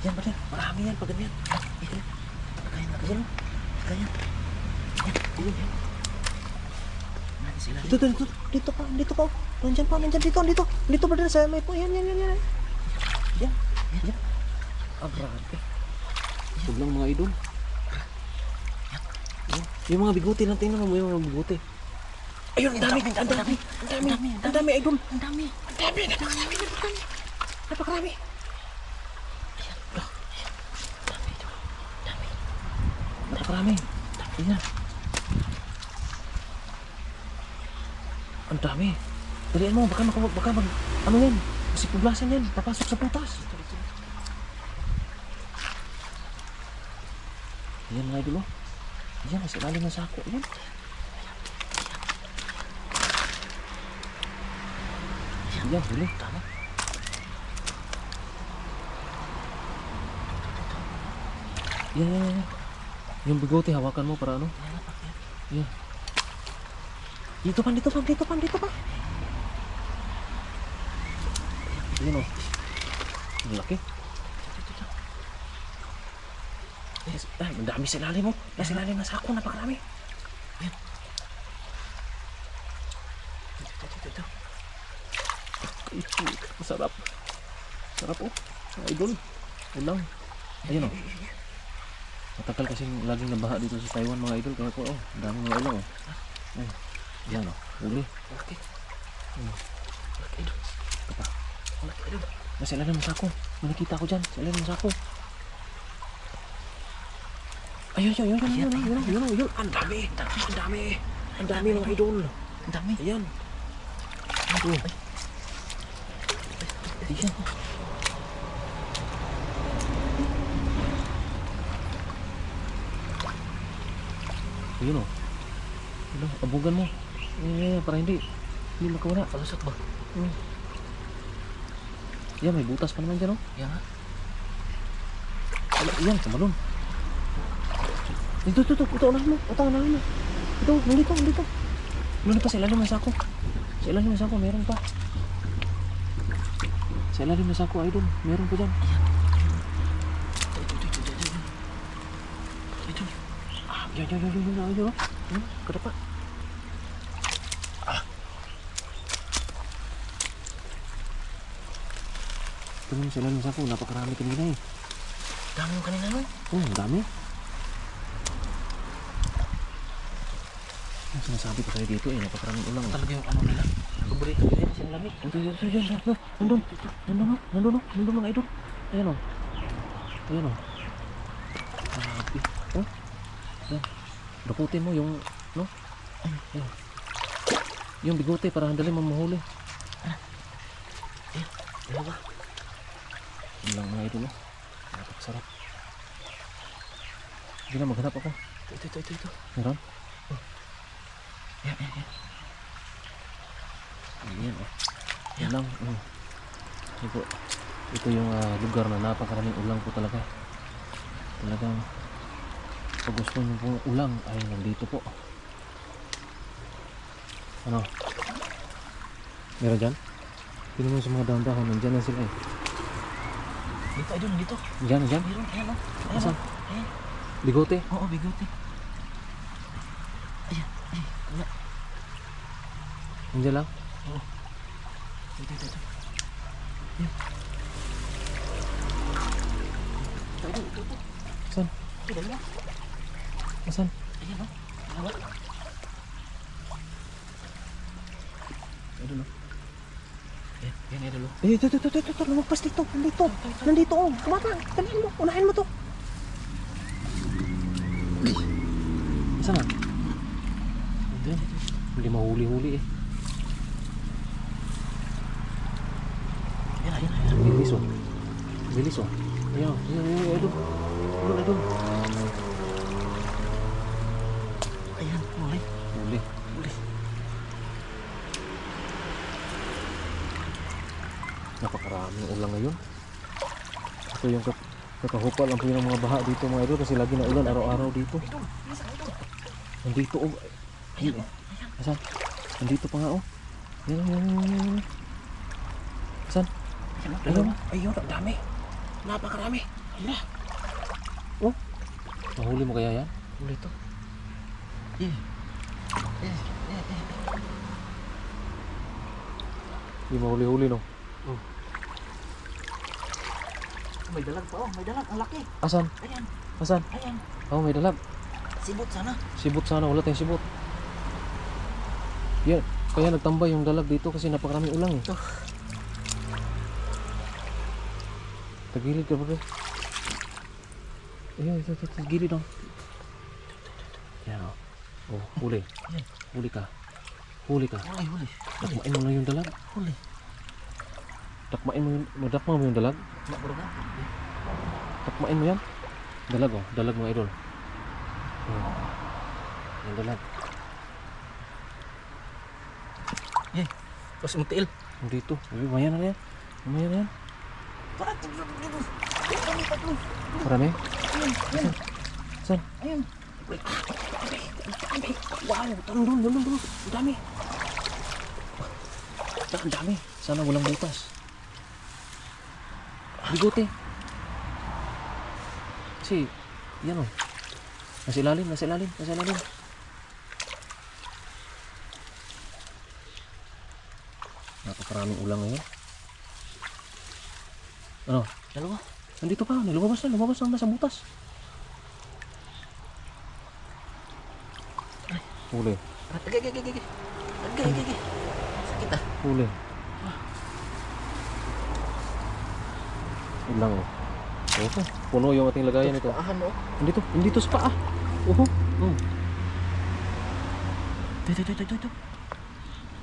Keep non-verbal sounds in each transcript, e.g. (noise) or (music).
Yan, Brad. Marami yan. Pag ganyan. Yan. Kaya na. Yan. Kaya. Yan. Yan. Yan. Sila. Dito, dito, dito pa, dito pa. Nandyan pa, nandyan dito, dito. Dito ba sa may po? Yan, yan, yan, yan. Yan, yan. Ah, grabe. Sobrang mga idol. Yan. Yung mga bigote lang, tingnan mo yung mga bigote. Ayun, ang dami, ang dami, ang dami, ang dami, idol. Ang dami. Ang dami, napakarami, napakarami. Napakarami. Napakarami. rame tapinya entah mi. Jadi mau bakal bakal bakal anu yen masih publasan yen papa sok seputas yen iya, mulai dulu. Dia masih lagi masa aku yen dia dulu tanah ya ya ya iya. Yung bigote, hawakan mo para ano? Yan. Dito pa, dito pa, dito pa, dito pa. Yan o. Ang laki. Yes, ay, ang dami sa ilalim mo. Nasa ilalim na sako, napakarami. Yan. Dito, dito, dito. Ito, masarap. Sarap oh. Idol. Ulang. Ayun oh. Matagal kasi laging nabaha dito sa Taiwan mga idol. Kaya po, oh, dami mga ilaw. Oh. Ay, yan o. Oh. Uli. Malaki. Ano? Malaki idol. Ito pa. Malaki idol. Ah, Nasa ilalim ng sako. May nakita ko dyan. Sa ilalim ng sako. Ayun, ayun, ayun, ayun, ayun, ayun, ayun, ayun. Ang dami. Ang dami. Ang dami mga idol. Ang dami. Ayan. Ayan. Ayan. Ayan. Ayun o. Ano, abugan mo. Eh, para hindi. Hindi makawala. Palusot ba? Hmm. Yan, may butas pa naman dyan o. Yan. Ala, yan, kamalon. Dito, dito, dito. Ito, unahan mo. Ito, unahan mo. Ito, nandito, nandito. Meron pa sa ilalim ng sako. Sa ilalim ng sako, meron pa. Sa ilalim ng sako, idol. Meron pa dyan. Ito, Yan, yan, yan, yan, yan. Hmm, kada pa. Ah. Naman sa ilalim ng sako, napakarami kanina eh. Dami yung kanina nun. Oh, ang dami. Ang sinasabi ko sa'yo dito eh, napakaraming ulang. Talaga yung ano nila. Paborito nila yan. Sila lamig. Ito, ito, ito, yan, yan, yan. Nandun, nandun, oh, nandun, oh, nandun mga idol. Ayan o. Ayan o. Grabe. Oh. Ayan. Daputin mo yung, no? Ayan. Yung bigote para handali mo mahuli. Dalawa. Yun lang mga idol, oh. Napakasarap. Hindi na, maghanap ako. Ito, ito, ito, ito. Meron? Yan, yan, yan. Ayan, oh. Yan lang. Mm. Ito. Ito yung ah, lugar na napakaraming ulang po talaga. Talagang pag gusto nyo pong ulang ay nandito po. Ano? Meron dyan? Tingnan mo sa mga dahon-dahon. Nandyan na sila eh. Dito, idol, dito. Dyan, dyan. Meron, ayan o. Ayan Asan? o. Ayan. Bigote. Oo, bigote. Ayan, ayan. Wala. Nandyan lang. Ito, ito, ito. Ito, idol, ito, ito. Saan? Ito, dalawa. Asan? Ayan o. Dalawa. Ayun oh. Ayan, ayan, idol o. Eh, ito, ito, ito, ito, ito, lumagpas dito, nandito, nandito, oh, kumata, dalihan mo, unahin mo to. Saan na? Hindi, hindi mahuli-huli eh. Ayan, ayan, ayan. Bilis oh. Bilis oh. Ayan, ayan, ayan, Ito yung kap kakahupal lang po yung mga baha dito mga idol kasi lagi na ulan araw-araw dito. Nandito oh. Ayun oh. Asan? Nandito pa nga oh. Yan, yan, yan, yan. Asan? Ayan o, Ayun, ayun, ang dami. Napakarami. Tira. Mahuli mo kaya yan? Huli to. Eh. Eh, eh, eh. Hindi mahuli-huli no? May dalag pa oh, may dalag. Ang laki. Asan? Ayan, Asan? ayan. Oh, may dalag. Sibot sana. Sibot sana, wala tayong sibot. Yan, kaya nagtambay yung dalag dito kasi napakaraming ulang eh. Tagilid ka bro. Ayun, ito, ito, ito, gilid oh. Yan oh. Oh, huli. Huli ka. Huli ka. Huli, huli. Takmain mo lang yung dalag. Huli. Takmain mo yung, madakma mo yung dalag. Takmain mo yan. Dalag oh, dalag mga idol. Oh. Yung dalag. Tapos mutiil. Dito. Uy, maya na yan. Maya na yan. Marami. Ayun, ayun. Saan? Ayun. Wow, tanong doon, doon, doon. Ang dami. Ang dami. Sana walang butas. Bigote. Kasi, yan o. Nasa ilalim, nasa ilalim, nasa ilalim. Napakaraming ulang ngayon. Ano? Dalawa. Nandito pa, lumabas na, lumabas na nasa butas. Huli, Agay, agay, agay, agay. Agay, agay. Sakit ah. huli. Ulang oh. Oho, puno yung ating lagayan ito. Paahan mo. Nandito, nandito sa paa. Oho. Hmm. Dito, dito, dito, dito.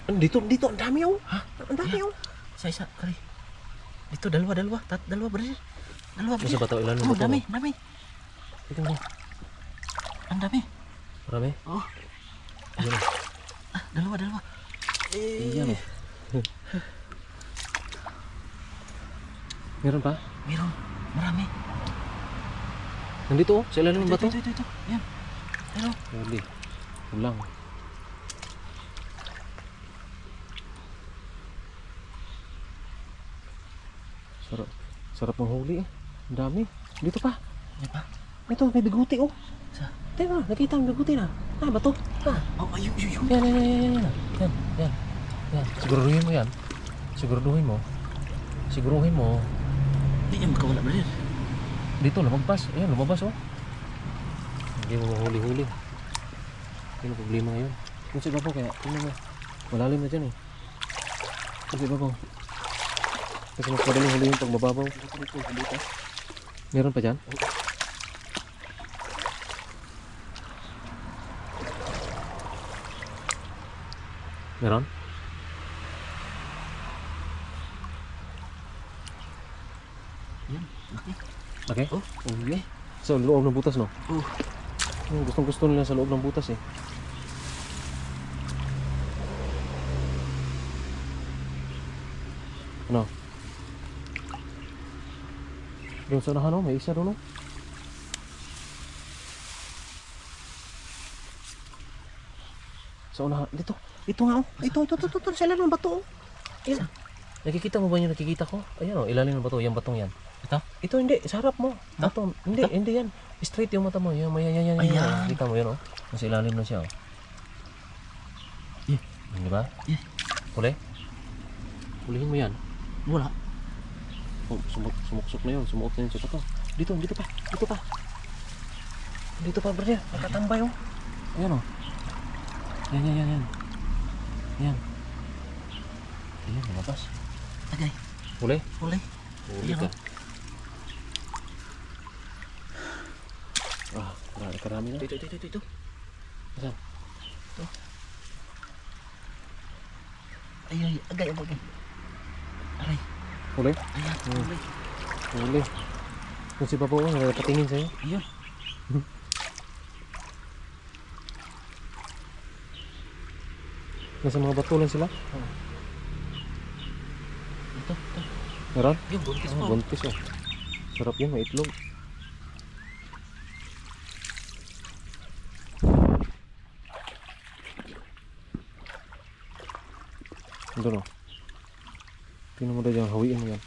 Dito, dito, ang dami oh. Ha? Ang dami oh. Isa, isa. Kali. Dito, dalawa, dalawa. Tat, dalawa, brother. Dalawa, Masa brother. ba ito? Ilan Oh, dami, dami. Ito mo. Ang dami. Marami. Oh, Ayan oh. ah, dalawa, dalawa. Eh, Ayan oh. Meron pa? Meron. Marami. Nandito oh, sa ilalim ng bato. ito, ito, ito. Yan. Ano? Huli. Ulang. Sarap. Sarap ng huli eh. Ang dami. Dito pa. Ano pa? Ito, may biguti oh. Sa? Teka, nakita ang biguti na. Ah, bato. Ah. Oh, ayun, ayun, ayun. Yan, yan, yan, yan, yan. Yan, yan. Yan. Siguruhin mo yan. Siguruhin mo. Siguruhin mo. Hindi yan makawala, brother. Dito, lumagpas. Ayan, lumabas oh. Hindi mo mahuli-huli. Yun ang problema ngayon. Kung sa ibabaw kaya, tingnan mo. Malalim na dyan eh. Kung sa ibabaw. Kasi mas madaling huli yung pag mababaw. Meron pa dyan? Meron? Yan, laki. Okay. Oh, Okay. Sa loob ng butas no? Oh, Hmm, gustong gusto nila sa loob ng butas eh. Ano? Yung sa unahan oh, may isa doon oh. Sa unahan, dito. Ito nga oh. Ito, ito, ito, ito, sa ilalim ng bato oh. Ayan. Nakikita mo ba yung nakikita ko? Ayan oh, ilalim ng bato, yung batong yan. Ito. Ito hindi, sa harap mo. Bato, hindi, hindi yan. Straight yung mata mo. Yan, yan, yan, yan. yan. Ayan. Kita mo yun, oh. Nasa ilalim na siya, oh. Yeah. Hindi ba? Yeah. Huli? Hulihin mo yan. Wala. Oh, sumuk sumuksok na yun. Sumuot na yun sa bato. Dito, dito pa. Dito pa. Dito pa, brother. Nakatambay, oh. Ayan, oh. Yan, yan, yan, yan. Yan. Ayan, lumabas. Agay. Huli? Huli. Huli Ayan, ka. Ah, karami, karami na. Dito, dito, dito, dito. Saan? Ay, ay, agay, agay, agay. Aray. Huli? Ayan, Hmm. huli. Huli. Kung si Papa ko, patingin sa'yo. Ayun. (laughs) Nasa mga bato lang sila. Ito, ito. Meron? Yung buntis Oh, po. buntis oh. Sarap yan, may itlog. Doon ini Tingnan mo dyan, hawiin mo yan.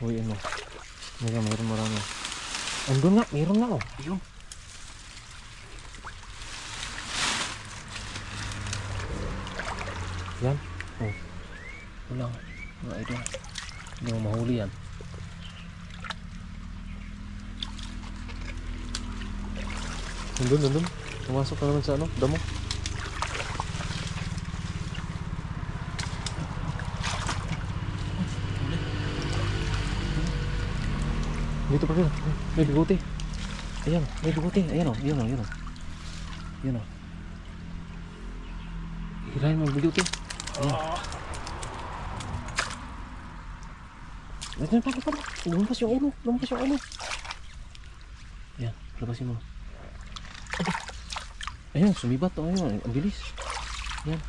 Hawiin mo. Mega, mayroon marami. Andun na, mayroon na o. Ayun. Yan. Oh. Wala. Wala ito. Hindi mo mahuli. Nandun, nandun. Pumasok ka naman sa ano, damo. Dito pa rin. May bigote. Ayan, may bigote. Ayan o, ayan o, ayan o. Ayan o. Hirahin mo ang bigote. Ayan. Ayan, para, para. Lumabas yung ulo. Lumabas yung ulo. Ayan, labasin mo. Ayan, sumibat. Oh, ayun, ang bilis. Dito.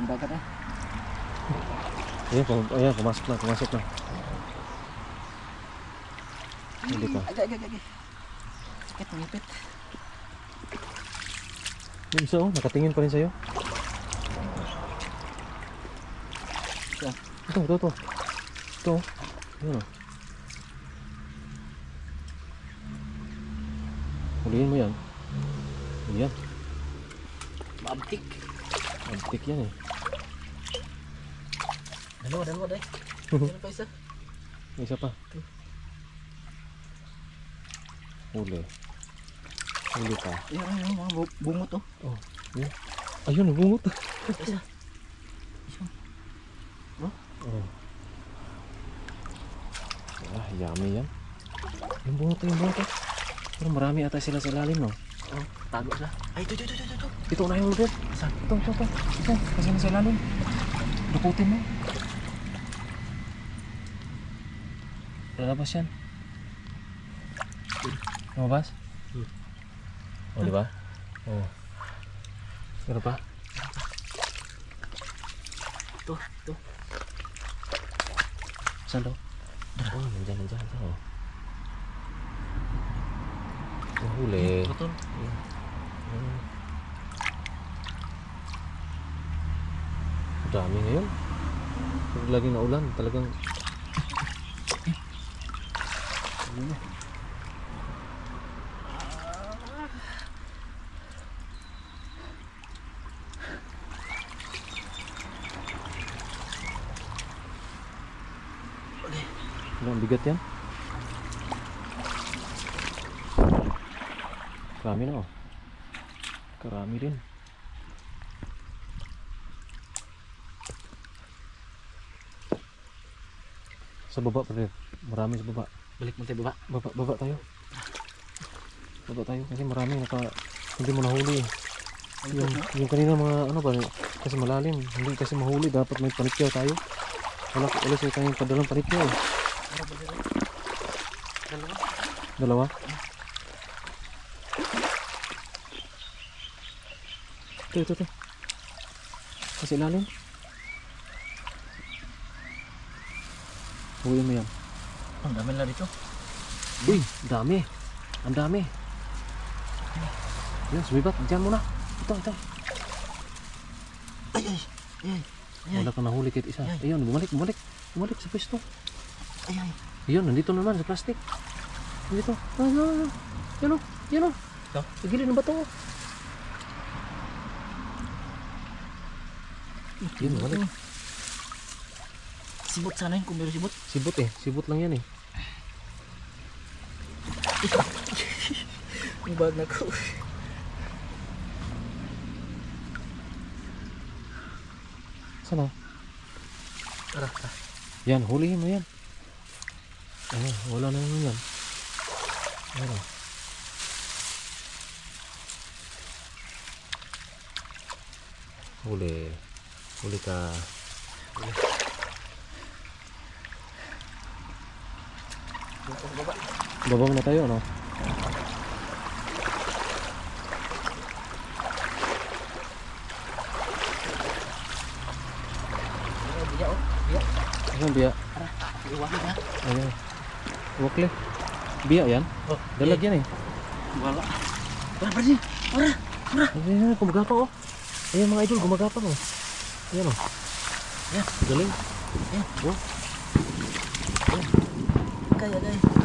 Bagat ah. Ayan, pum ayan, pumasok na, pumasok na. Hindi pa. Agak, agak, agak. Sakit, ngipit. Yung isa oh, nakatingin pa rin sa'yo. Ito, ito, ito. Ito. Yun oh. Huliin mo yan. Yan. Maabtik. Antik yan eh. Dalawa, dalawa, day. (laughs) Ano pa isa? May Isa pa. Huli. Huli pa. Ayun, ayun, mga bu- bungot oh. Oh, yan. Ayun, nabungot. Isa. Oh. Ah, yummy yan. Yung bungot, yung bungot. oh. Pero marami ata sila sa lalim, no? Oh, tago sila. Ay, ito, ito, ito, ito, ito. Ito na yung ulit. Saan? Ito, ito, ito. Ito, kasi nasa lalim. Dukutin mo. Lalabas yan. Lumabas? Hmm. O, di ba? Oo. Meron pa? Ito, ito. Saan daw? Oh, nandyan, nandyan. nandyan, Oh. Nahuli. Putol. Hmm. Ang dami ngayon. Pag laging naulan, talagang... bigat yan? Karami na oh. Karami din. Sa baba pa rin. Marami sa baba. Balik mo tayo baba. Baba, baba tayo. Baba tayo kasi marami naka hindi mo nahuli. Yung, yung kanina mga ano ba kasi malalim, hindi kasi mahuli dapat may panikyaw tayo. Wala wala siya tayong padalang panikyaw. eh. Dalawa. Dalawa. Ito, ito, ito. Kasi ilalim. Huwag mo yan. Ang dami nila dito. Uy, dami. Ang dami. Yan, sumibat. Diyan muna. Ito, ito. Ay, ay, ay, ay, Wala kang nahuli kahit isa. Ay. Ayun, bumalik, bumalik. Bumalik sa pwesto. Ay, ay. Ayun, nandito naman sa plastic. Nandito. Ah, ah. Yan o, yan o. Ito? Sa gilid ng bato. Yun, bumalik. Sibot sana yun kung meron sibot. Sibot eh. Sibot lang yan eh. Ang bag na ko. Sana? Tara, tara. Yan, hulihin mo yan. Ayun, wala na naman yan. O. Huli. Huli ka. Sa baba. Baba na tayo, ano? Ay, biya oh. Biya. Ayun, biya. Tara, iwahin ha. Ayun. Wakle. Biya yan. Oh, Dalag yan eh. Wala. Wala pa rin. Wala. Ayan, gumagapang oh. Ayan mga idol, gumagapang oh. Ayan oh. Yan. Galing. Yan. Oh. Kaya kaya.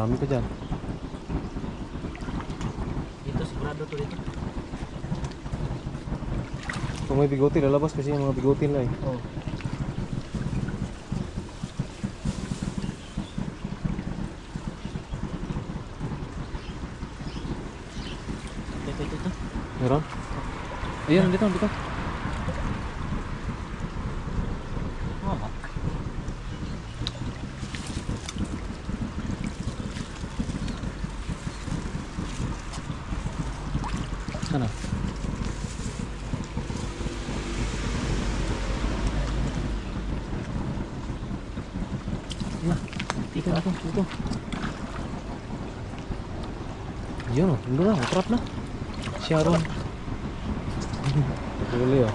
Marami pa dyan. Dito sigurado to dito. Kung may bigote, lalabas kasi yung mga bigote nila eh. Oh. Ito, ito, ito. Meron? Ayan, dito, dito. Sana. Nah, dito, dito, dito. Yun oh, hindi na, trap na. Sharon. Huli oh.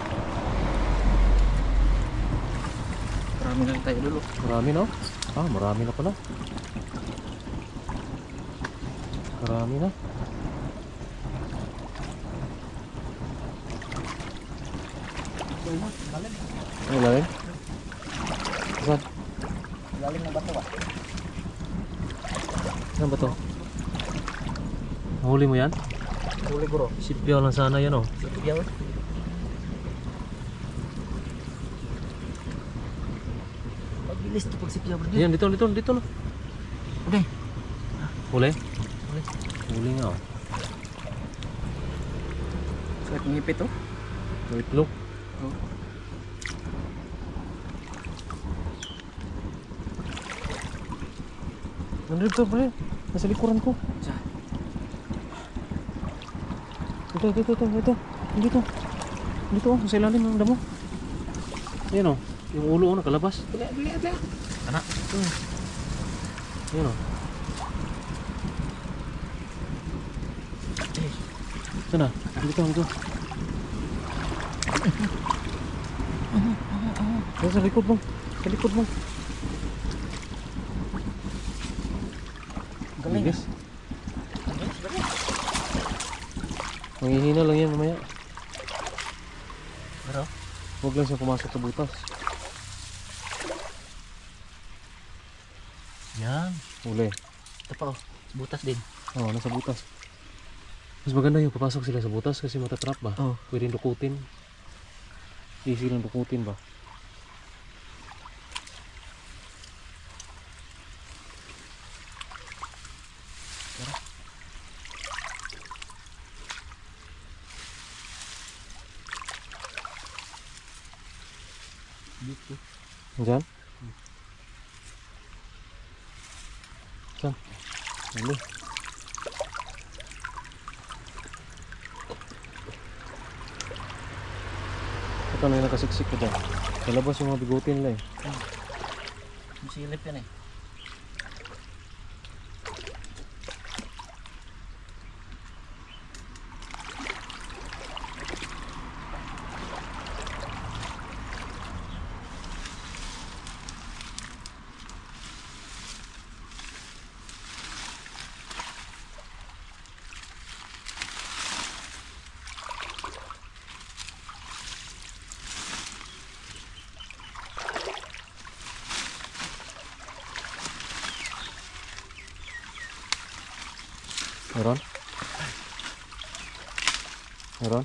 Marami lang tayo dulu. Marami no? Ah, marami na pala. Marami na. Galing. Ay, lalim. Saan? Galing ng bato ah. Saan ba to? Nahuli mo yan? Huli bro. Sipyaw lang sana yan oh. Sa tiyaw. Pagbilis to pag si tiyaw bro. Ayan, dito, dito, dito na. Okay. Huli? Huli. Huli nga oh. Sakit ngipit oh. May itlog. Oh. Nandito dito pala. Nasa likuran ko. Sa. Ito, ito, ito, ito, ito. Dito. Dito oh, sa ilalim ng damo. Ayan oh. Yung ulo oh, nakalabas. Bili, bili, bili. Anak. Ayan oh. Sana? Dito, dito. Ayan, sa likod mo. Sa likod mo. Bilis. Manghihina lang yan mamaya. Bro. Huwag lang siya pumasok sa butas. Yan. Uli. Ito pa oh. Butas din. Oo, nasa butas. Mas maganda yung papasok sila sa butas kasi matatrap ba? Oh. Pwedeng dukutin. Easy lang dukutin ba? Nakasiksik ko dyan. Kalabas yung mga bigutin nila eh. Ang silip yan eh. Meron? Meron?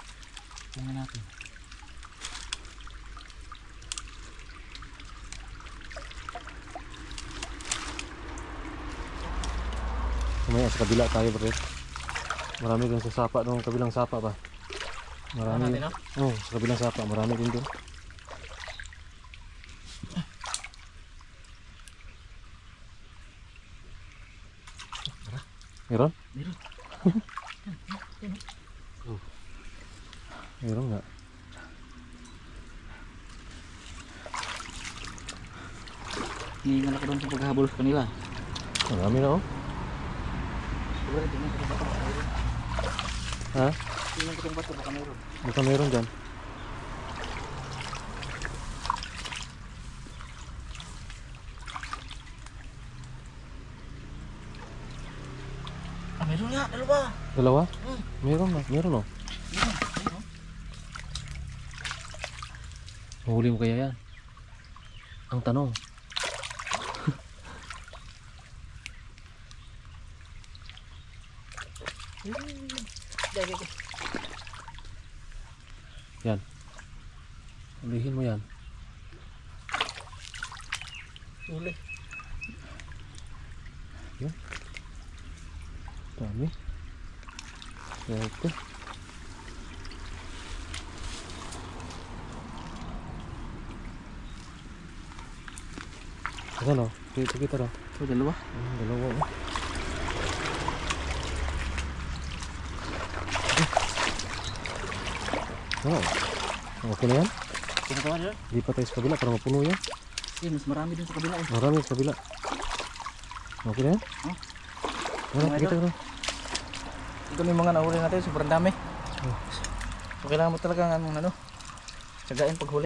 Tingnan natin. Mamaya sa kabila tayo bro. Marami din sa sapa doon, kabilang sapa ba? Marami. natin, Oh, sa kabilang sapa, marami din doon. Meron? Meron. (laughs) Meron nga. Hinihingal ako doon sa paghahabol sa kanila. Marami na oh. Siguro tingnan ko sa baka mayroon. Ha? Tingnan ko itong bato baka mayroon. Baka meron dyan. Ah, mayroon nga. Dalawa. Dalawa? Hmm. Meron na. Meron oh. Mayroon. Mayroon. Mahuli mo kaya yan? Ang tanong. Dahil ko. Yan. Hulihin mo yan. Huli. Dami. Swerte. Asan o? Kita kita daw. So, dalawa. Hmm, dalawa o. Wow. Okay na yan? Tingnan ko nga dyan. Lipat tayo sa kabila para mapuno yan. Eh, mas marami din sa kabila eh. Marami sa kabila. Okay na yan? Oh. Wala, Okay, kita ito. na. Ito may mga nahuli natin. Sobrang dami. So, kailangan mo talaga ng ano. Tsagain paghuli.